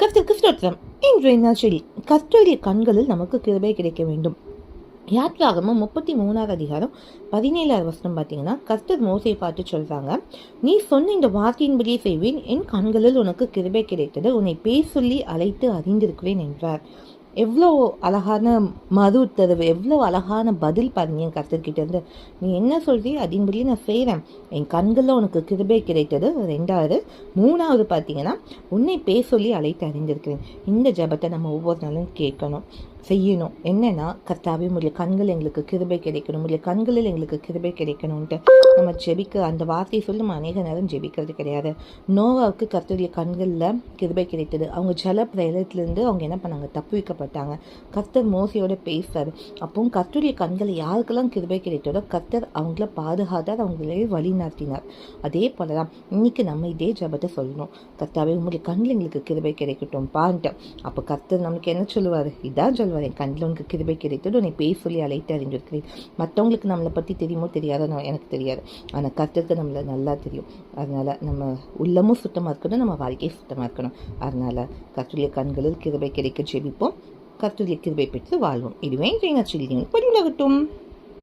கர்த்தருக்கு ஸ்தோத்திரம் இன்றைய நாட்களில் கர்த்தருடைய கண்களில் நமக்கு கிருபை கிடைக்க வேண்டும். யாத்ராகமும் முப்பத்தி மூணாவது அதிகாரம் பதினேழாவது வருஷம் பார்த்தீங்கன்னா கர்த்தர் மோசை பார்த்து சொல்கிறாங்க நீ சொன்ன இந்த வார்த்தையின்படியே செய்வேன். என் கண்களில் உனக்கு கிருபை கிடைத்தது. உன்னை பேர் சொல்லி அழைத்து அறிந்திருக்கிறேன் என்றார். எவ்வளோ அழகான மறு உத்தரவு எவ்வளோ அழகான பதில் பாருங்க என் கற்றுக்கிட்டேருந்து நீ என்ன சொல்றியோ அதன்படியே நான் செய்கிறேன் என் கண்களில் உனக்கு கிருபை கிடைத்தது. ரெண்டாவது மூணாவது பார்த்தீங்கன்னா உன்னை பேர் சொல்லி அழைத்து அறிந்திருக்கிறேன். இந்த ஜெபத்தை நம்ம ஒவ்வொரு நாளும் கேட்கணும். செய்யணும். என்னன்னா கர்த்தாவே உங்களுடைய கண்கள் எங்களுக்கு கிருபை கிடைக்கணும். உங்களுடைய கண்களில் எங்களுக்கு கிருபை கிடைக்கணும்ன்ட்டு நம்ம ஜெபிக்க அந்த வார்த்தையை சொல்லி நம்ம அநேக நேரம் ஜெபிக்கிறது கிடையாது. நோவாவுக்கு கர்த்தருடைய கண்களில் கிருபை கிடைத்தது. அவங்க ஜல பிரயத்திலேருந்து அவங்க என்ன பண்ணாங்க? தப்பு வைக்கப்பட்டாங்க கர்த்தர் மோசையோட பேசுறாரு அப்போவும் கர்த்தருடைய கண்கள் யாருக்கெல்லாம் கிருபை கிடைத்ததோ கர்த்தர் அவங்கள பாதுகாத்தார் அவங்களே வழி நடத்தினார். அதே போல தான் இன்னைக்கு நம்ம இதே ஜெபத்தை சொல்லணும். கர்த்தாவே உங்களுடைய கண்கள் எங்களுக்கு கிருபை கிடைக்கட்டும் பான்ட்டு அப்போ கர்த்தர் நமக்கு என்ன சொல்லுவார்? இதான் சொல்லுவார். என் கண்ணில் உனக்கு கிருபை கிடைத்தது உன்னை பேர் சொல்லி அழைத்து அறிஞ்சிருக்கிறேன் மற்றவங்களுக்கு நம்மளை பற்றி தெரியுமோ தெரியாதோ நான் எனக்கு தெரியாது. ஆனால் கர்த்தருக்கு நம்மளை நல்லா தெரியும். அதனால் நம்ம உள்ளமும் சுத்தமாக இருக்கணும் நம்ம வாழ்க்கையும் சுத்தமாக இருக்கணும். அதனால் கர்த்தருடைய கண்களில் கிருபை கிடைக்க ஜெபிப்போம். கர்த்தருடைய கிருபை பெற்று வாழ்வோம். இதுவே இன்றைய சில்லியும் பதிவுலகட்டும்